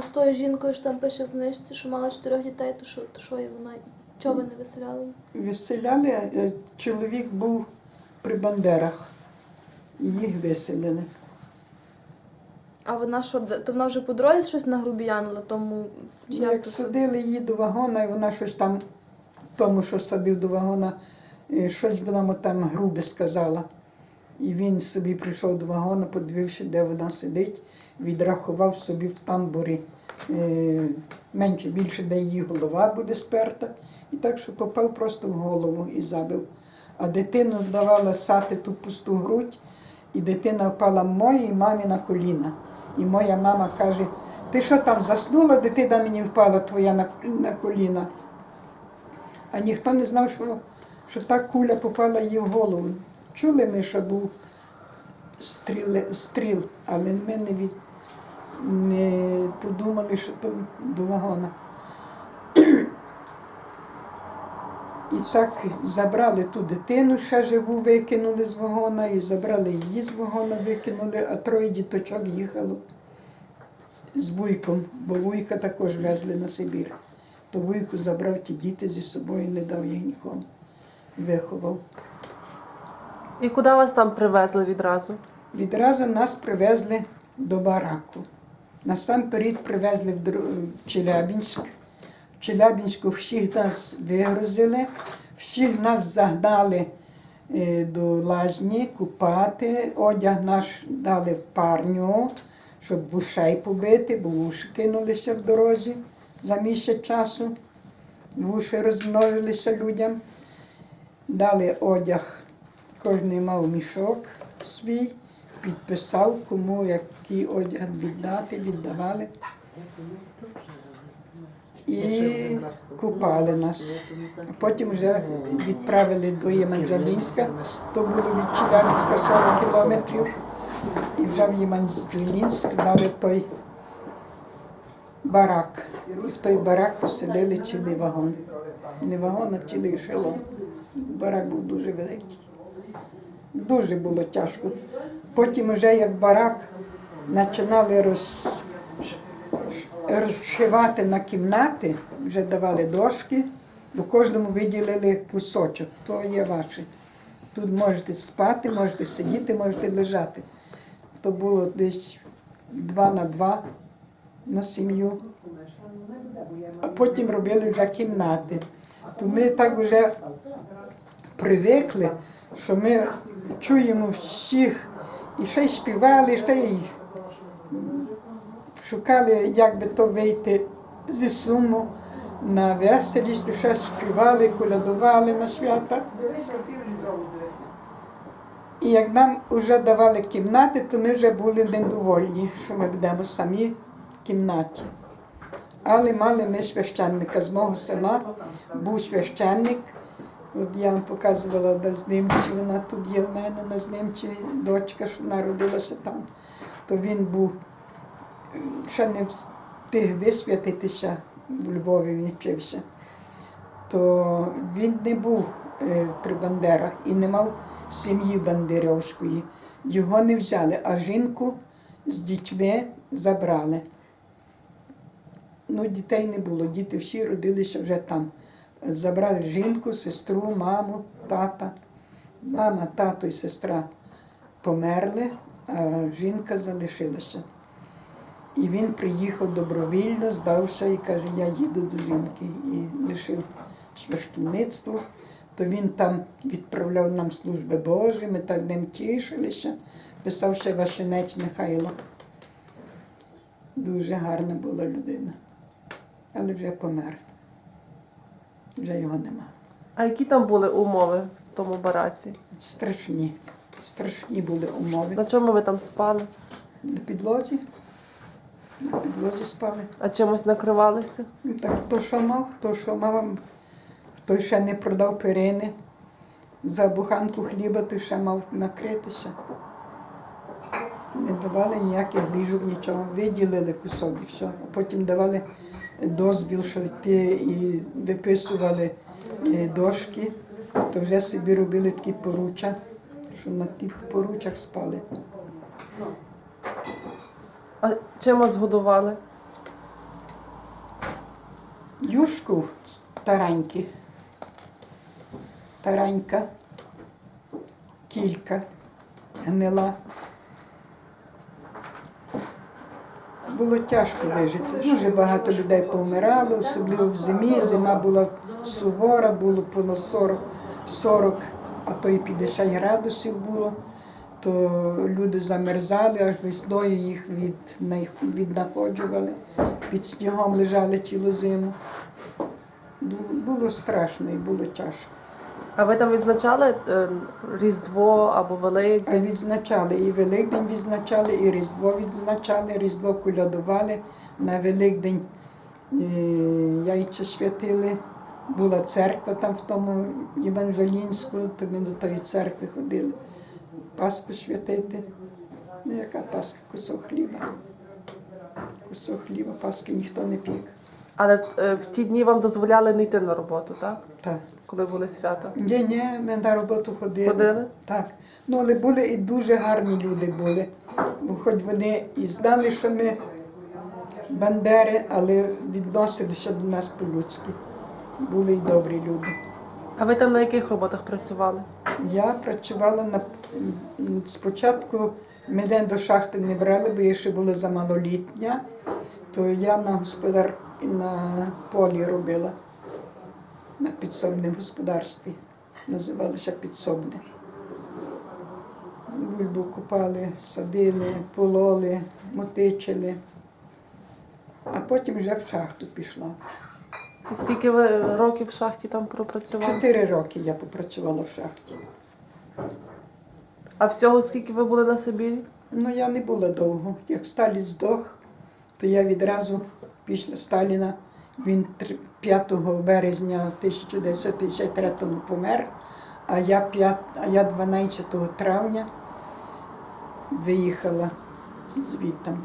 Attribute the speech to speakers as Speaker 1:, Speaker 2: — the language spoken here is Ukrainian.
Speaker 1: А з тою жінкою, що там пише в книжці, що мала чотирьох дітей, то що, то що і вона? Чого ви не виселяли?
Speaker 2: Виселяли, е, чоловік був при Бандерах. І їх виселили.
Speaker 1: А вона що, то вона вже по дорозі щось нагрубіянила, тому чи
Speaker 2: Ну, Як
Speaker 1: то?
Speaker 2: садили її до вагона, і вона щось там, тому що садив до вагона, щось вона там грубе сказала. І він собі прийшов до вагона, подивився, де вона сидить, відрахував собі в тамбурі е, менше більше, де її голова буде сперта. І так, що попав просто в голову і забив. А дитину давала сати ту пусту грудь, і дитина впала моїй мамі на коліна. І моя мама каже: ти що там заснула, дитина мені впала твоя на, на коліна. А ніхто не знав, що, що та куля попала їй в голову. Чули ми, що був стріл, стріл але ми не, від, не подумали, що то до вагона. І так забрали ту дитину, ще живу, викинули з вагона, і забрали її з вагона, викинули, а троє діточок їхало з вуйком, бо вуйка також везли на Сибір. То вуйку забрав ті діти зі собою, не дав їх нікому. Виховав.
Speaker 3: І куди вас там привезли відразу?
Speaker 2: Відразу нас привезли до бараку. Насамперед привезли в Челябінськ. В Челябінську всіх нас вигрузили, всіх нас загнали е, до лажні купати, одяг наш дали в парню, щоб вушей побити, бо вуші кинулися в дорозі за місяць часу. Вуші розмножилися людям. Дали одяг, кожен мав мішок свій, підписав, кому який одяг віддати, віддавали. І купали нас. А потім вже відправили до Єманджелінська, то було від Челябінська 40 кілометрів. І вже в Єманджелінськ дали той барак. І в той барак поселили цілий вагон. Не вагон, а цілий ешелон. Барак був дуже великий. Дуже було тяжко. Потім вже як барак починали роз... розшивати на кімнати, вже давали дошки, до кожному виділили кусочок, то є ваше. Тут можете спати, можете сидіти, можете лежати. То було десь два на два на сім'ю. А потім робили вже кімнати. То ми так вже привикли, що ми чуємо всіх і ще й співали, ще й шукали, як би то вийти зі суму на веселість, ще співали, колядували на свята. І як нам вже давали кімнати, то ми вже були недовольні, що ми будемо самі в кімнаті. Але мали ми священника з мого села, був священник. От я вам показувала на знімці, вона тут є в мене на знімці, дочка, що народилася там. То він був, ще не встиг висвятитися в Львові, він вчився. То він не був е, при Бандерах і не мав сім'ї бандерівської. Його не взяли, а жінку з дітьми забрали. Ну, дітей не було, діти всі родилися вже там. Забрали жінку, сестру, маму, тата. Мама, тато і сестра померли, а жінка залишилася. І він приїхав добровільно, здався і каже, я їду до жінки. І лишив священництво. То він там відправляв нам служби Божі, ми так ним тішилися. Писав ще Вашинець Михайло. Дуже гарна була людина. Але вже помер. Вже його нема.
Speaker 3: А які там були умови в тому бараці?
Speaker 2: Страшні, страшні були умови.
Speaker 3: На чому ви там спали?
Speaker 2: На підлозі. На підлозі спали.
Speaker 3: А чимось накривалися?
Speaker 2: Ну, Так хто що мав, хто що мав, хто ще не продав перини. За буханку хліба ти ще мав накритися. Не давали ніяких ліжок, нічого. Виділили кусок і все. А потім давали дозвіл, що йти і виписували е, дошки, то вже собі робили такі поруччя, що на тих поруччях спали.
Speaker 3: А чим вас годували?
Speaker 2: юшку старенькі, таранька, кілька, гнила. Було тяжко вижити. Дуже багато людей помирало, особливо в зимі. Зима була сувора, було понад 40, 40 а то і 50 градусів було. То люди замерзали, аж весною їх від, віднаходжували, під снігом лежали цілу зиму. Було страшно і було тяжко.
Speaker 3: А ви там відзначали е, Різдво або Великдень?
Speaker 2: відзначали і Великдень відзначали, і Різдво відзначали, Різдво колядували. На Великдень е, яйця святили. Була церква там в тому Євангелінську, то ми до тої церкви ходили. Пасху святити. Ну, яка Пасха? Кусок хліба. Кусок хліба, Пасхи ніхто не пік.
Speaker 3: Але е, в ті дні вам дозволяли не йти на роботу, так?
Speaker 2: Так.
Speaker 3: Коли були свята?
Speaker 2: Ні, ні, ми на роботу ходили.
Speaker 3: Ходили?
Speaker 2: Так. Ну, але були і дуже гарні люди були. Бо хоч вони і знали, що ми бандери, але відносилися до нас по-людськи. Були й добрі люди.
Speaker 3: А ви там на яких роботах працювали?
Speaker 2: Я працювала на спочатку мене до шахти не брали, бо я ще була замалолітня, то я на господар на полі робила на підсобному господарстві. Називалося підсобне. Бульбу купали, садили, пололи, мотичили, а потім вже в шахту пішла.
Speaker 3: І скільки ви років в шахті там пропрацювали?
Speaker 2: Чотири роки я попрацювала в шахті.
Speaker 3: А всього скільки ви були на Сибірі?
Speaker 2: Ну, я не була довго. Як Сталін здох, то я відразу після Сталіна, він 5 березня 1953 помер, а я, 5, а я 12 травня виїхала звідти.